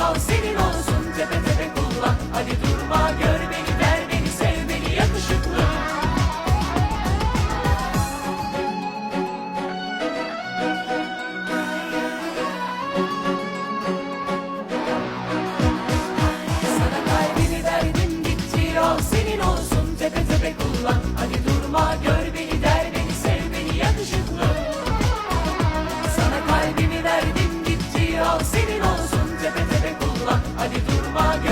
Senin olsun Hadi durma.